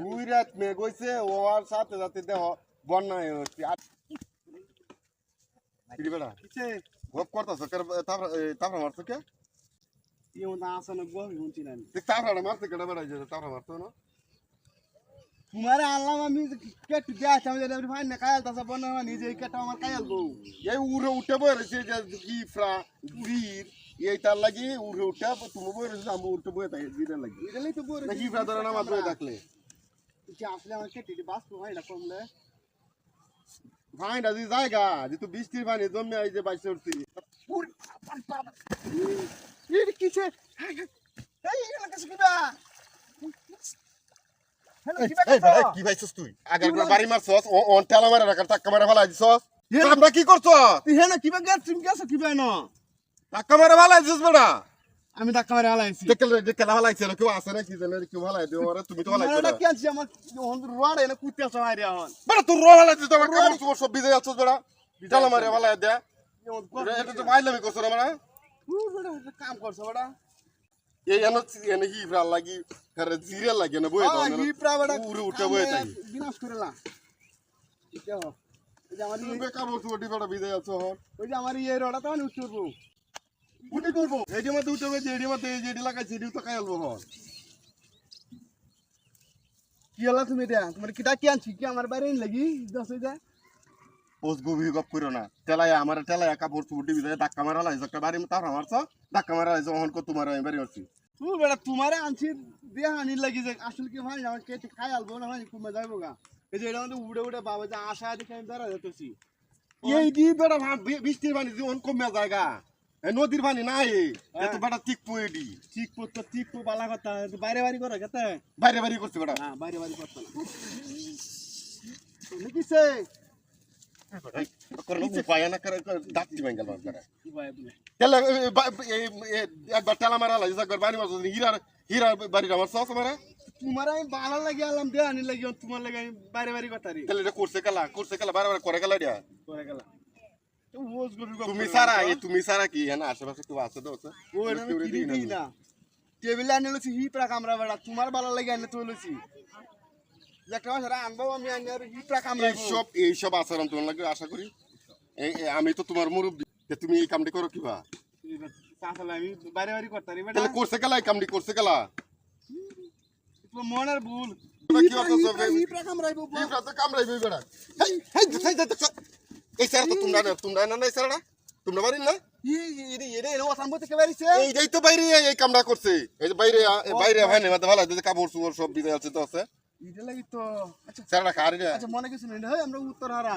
দুই রাত মেঘ হইছে ও আর সাথে সাথে দেহ বন্যা হচ্ছে বেড়া কিছে গপ করতাছ? তারপর মারছো কে? তারপর মারছে কেটে বেড়াই যে তারপর মারতো না? তোমারে আনলাম আমি কেটে দেখাচ্ছি আমি যদি ভাই না কালতাছে বন্যা হয় নিজে কেটে আমার কায়াল বউ। এই উড়ে উঠে বইরেছে যে গিফরা বীর এই তার লাগি উড়ে উঠে তুমি বইরেছে আমি উঠে বয়ে থাকি গিরের লাগি। এটাই তো না গিফরা ধরে না মাত্র থাকলে? যে আসলে আমার কেটে দিই বাঁচবো হয় না কমলে। ভাইটা যে জায়গা যে তো বৃষ্টির পানি জমে আই যে উঠছি। এই কিছে এই এলা কাছে কিবা হ্যালো কিবা কাছে কি পাইছিস তুই? আগের বার বাড়ি মারছস ও অন টেলা মারা রাখার টাক্কা মারা দিছস আমরা কি করছস? তুই হেনা কিবা গেছ তুমি গেছ কিবা ন? টাক্কা মারা ফেলাই দিছস বেটা। আমি ধাক্কা মারে হালাইছি দেখলে দেখলে ফেলাইছে কেউ আছে না কি জানে কেউ ফেলাই দিও আরে তুমি তো ফেলাইছো না কি আনছি আমার রোড এনে কুত্তে আছে মারি এখন। বেটা তুই রো ফেলাই দিছ আমার কাপড় চোপড় সব ভিজে যাচ্ছস বেটা। টেলা মারা ফেলাই দে। এটা তো মাইলামি করছ না মানে? কাম করছ বড়া এই এনে এনে ভালো লাগি করে জিরে লাগে না বই দাও হি প্রাইভেট উড়ে উঠে বয়ে থাকি বিনাশ করেলা দেখো ওই যে আমার তুমি কাপড় চোপড় বেটা ভিজে যাচ্ছ হর ওই যে আমার এই রোডটা তো আমি উঠবো উঠে করব এই যে মধ্যে উঠে যে মধ্যে এই যেডি লাগাইছে এডি তো খাইলবো হর কি হলো তুমি এটা তোমার কিটা কি আনছি কি আমার বাইরে লাগি দশ হাজার পোস গভীর গপ করো না। টেলাই আমার টেলাই কাপড় চোপড় টিভি যায় ধাক্কা মারা লাইছে একটা বাড়ি তার মারছ ধাক্কা মারা লাইছে অহন কো তোমার আমি বাড়ি মারছি তুই বেটা তোমারে আনছি দিয়ে আনি লাগি যে আসলে কি ভাই আমার কেটে খাই আলবো না ভাই কুমে যাইবো গা। এই যে এটা মধ্যে উড়ে উড়ে বাবা যে আশা দেখে আমি বেড়া যেতেছি এই দি বেটা বৃষ্টির পানি জীবন কমে জায়গা নদীর পানি নাই। এত বেটা ঠিক পুয়েডি ঠিক পড়তো টিকপো বালা কথা বাইরে বাড়ি করে কেতে বাইরে বাইরে করছে বেটা। হ্যাঁ বাইরে বাড়ি করতো না। কি তেলে একবার টেলা মারা লাইছে একবার বাড়ি মারছ হীরার হীরার বাড়িটা মারছ তোমার তোমার আমি বালা লাগি আলাম দে আনি লাগি তোমার লাগি আমি বাইরে বাড়ি কথা রে। তেলে এটা করছে কেলা করছে কেলা বারে বারে করে কেলা দিয়া করে তো গরু তুমি সারা এই তুমি সারা কি হ্যাঁ আশেপাশে কেউ আছে তো ও এটা আমি কিনে না টেবিলে আনি লছি হিপরা কামরা বেড়া। তোমার বালা লাগি আনি লছি এইসব এইসব আচরণ তোমার লাগে আশা করি। আমি তো তোমার মুরব্বী। তুমি এই কামটি করো কিবা? করছে কেলা এই কামটি করছে কেলা? মনের ভুল। তোমরা তো না না? না বাইরে এই কামটা করছে। এই বাইরে বাইরে হয় না মাথা ভালো কাপড় চোপড় সব দিতে আছে তো আছে। ইরে লাগি তো আচ্ছা। না আচ্ছা মনে কিছু নেই। হে আমরা উত্তর হারা